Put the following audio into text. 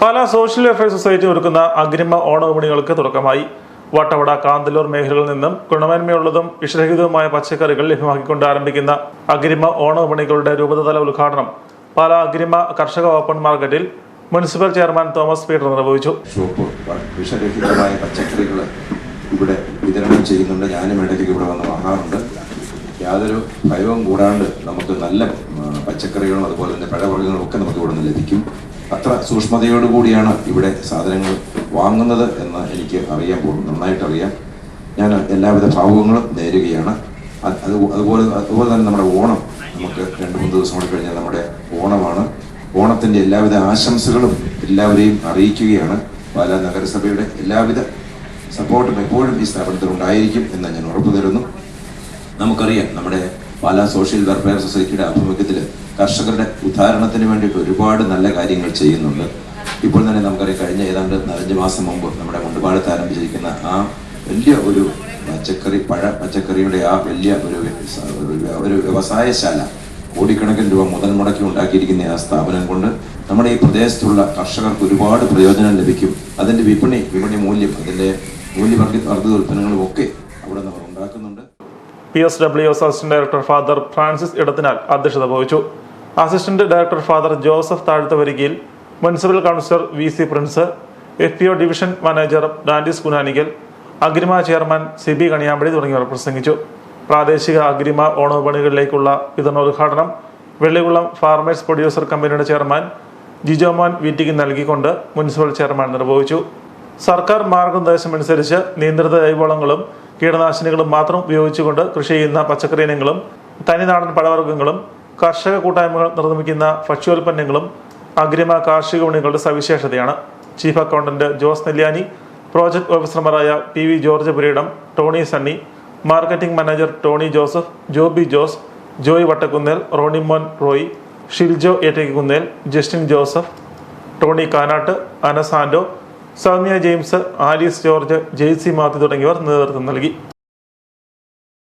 Pala social welfare society ഒരുക്കുന്ന അഗ്രിമ ഓണവിപണികൾക്ക് തുടക്കമായി. വട്ടവട കാന്തല്ലൂർ മേഖലകളിൽ നിന്നും ഗുണമേന്മയുള്ളതും വിഷരഹിതവുമായ പച്ചക്കറികൾ ലഭ്യമാക്കിക്കൊണ്ട് ആരംഭിക്കുന്ന അഗ്രിമ ഓണവിപണികളുടെ രൂപതതല ഉദ്ഘാടനം പാലാ അഗ്രിമ കർഷക ഓപ്പൺ മാർക്കറ്റിൽ മുനിസിപ്പൽ ചെയർമാൻ തോമസ് പീറ്റർ നിർവഹിച്ചു. വിഷരഹിതമായ പച്ചക്കറികൾ ഇവിടെ വിതരണം ചെയ്യുന്നുണ്ട്. ഞാനും ഇടയ്ക്ക് ഇവിടെ വന്ന് വാങ്ങാറുണ്ട്. യാതൊരു ഭയവും കൂടാണ്ട് നമുക്ക് നല്ല പച്ചക്കറികളും അതുപോലെ തന്നെ പഴവർഗങ്ങളും ഒക്കെ നമുക്ക് ഇവിടെ നിന്ന് ലഭിക്കും. അത്ര സൂക്ഷ്മതയോടുകൂടിയാണ് ഇവിടെ സാധനങ്ങൾ വാങ്ങുന്നത് എന്ന് എനിക്ക് അറിയാൻ പോകും നന്നായിട്ട് അറിയാം. ഞാൻ എല്ലാവിധ ഭാവുകങ്ങളും നേരുകയാണ്. അത് അത് അതുപോലെ അതുപോലെ തന്നെ നമ്മുടെ ഓണം നമുക്ക് രണ്ട് മൂന്ന് ദിവസം കൂടി കഴിഞ്ഞാൽ നമ്മുടെ ഓണമാണ്. ഓണത്തിന്റെ എല്ലാവിധ ആശംസകളും എല്ലാവരെയും അറിയിക്കുകയാണ്. പാലാ നഗരസഭയുടെ എല്ലാവിധ സപ്പോർട്ടും എപ്പോഴും ഈ സ്ഥാപനത്തിൽ ഉണ്ടായിരിക്കും എന്ന് ഞാൻ ഉറപ്പു തരുന്നു നമുക്കറിയാം നമ്മുടെ പാലാ സോഷ്യൽ വെൽഫെയർ സൊസൈറ്റിയുടെ ആഭിമുഖ്യത്തിൽ കർഷകരുടെ ഉദ്ധാരണത്തിന് വേണ്ടിയിട്ട് ഒരുപാട് നല്ല കാര്യങ്ങൾ ചെയ്യുന്നുണ്ട്. ഇപ്പോൾ തന്നെ നമുക്കറിയാം കഴിഞ്ഞ ഏതാണ്ട് നാലഞ്ച് മാസം മുമ്പ് നമ്മുടെ മുണ്ടുപാടത്ത് ആരംഭിച്ചിരിക്കുന്ന ആ വലിയ ഒരു പച്ചക്കറി പഴ പച്ചക്കറിയുടെ ആ വലിയ ഒരു ഒരു- വ്യവസായശാല കോടിക്കണക്കിന് രൂപ മുതൽ മുടക്കി ഉണ്ടാക്കിയിരിക്കുന്ന ആ സ്ഥാപനം കൊണ്ട് നമ്മുടെ ഈ പ്രദേശത്തുള്ള കർഷകർക്ക് ഒരുപാട് പ്രയോജനം ലഭിക്കും. അതിന്റെ വിപണി വിപണി മൂല്യം അതിന്റെ മൂല്യവർഗ വർദ്ധിത ഉൽപ്പന്നങ്ങളും ഒക്കെ P S W S assistant director father Francis Edathinal അധ്യക്ഷത വഹിച്ചു. Assistant director father Joseph താഴ്ത്തവരികയിൽ municipal councillor V C Prince F P O division manager Dandis Kunanikkal Agrima chairman C B Kaniyampady തുടങ്ങിയവർ പ്രസംഗിച്ചു. പ്രാദേശിക അഗ്രിമ ഓണവിപണികളിലേക്കുള്ള വിതരണോദ്ഘാടനം വെള്ളികുളം ഫാർമേഴ്സ് പ്രൊഡ്യൂസർ കമ്പനിയുടെ ചെയർമാൻ ജിജോമോൻ വീറ്റിക്ക് നൽകിക്കൊണ്ട് മുനിസിപ്പൽ ചെയർമാൻ നിർവഹിച്ചു. സർക്കാർ മാർഗനിർദ്ദേശമനുസരിച്ച് നിയന്ത്രിത ജൈവവളങ്ങളും കീടനാശിനികളും മാത്രം ഉപയോഗിച്ചുകൊണ്ട് കൃഷി ചെയ്യുന്ന പച്ചക്കറി ഇനങ്ങളും തനിനാടൻ പഴവർഗങ്ങളും കർഷക കൂട്ടായ്മകൾ നിർമ്മിക്കുന്ന ഭക്ഷ്യോൽപ്പന്നങ്ങളും അഗ്രിമ കാർഷിക വിപണികളുടെ സവിശേഷതയാണ്. Chief accountant Jose Nelliyani project ഓഫീസർമാരായ P V George Pureedam Tony Sunny marketing manager Tony Joseph Joby Jose Joy Vattakunnel Ronimon Roy Shiljo Ettakkunnel Justin Joseph Tony Kanattu അനസാൻഡോ Soumya James Alice George Jaisy Mathew തുടങ്ങിയവർ നേതൃത്വം നൽകി.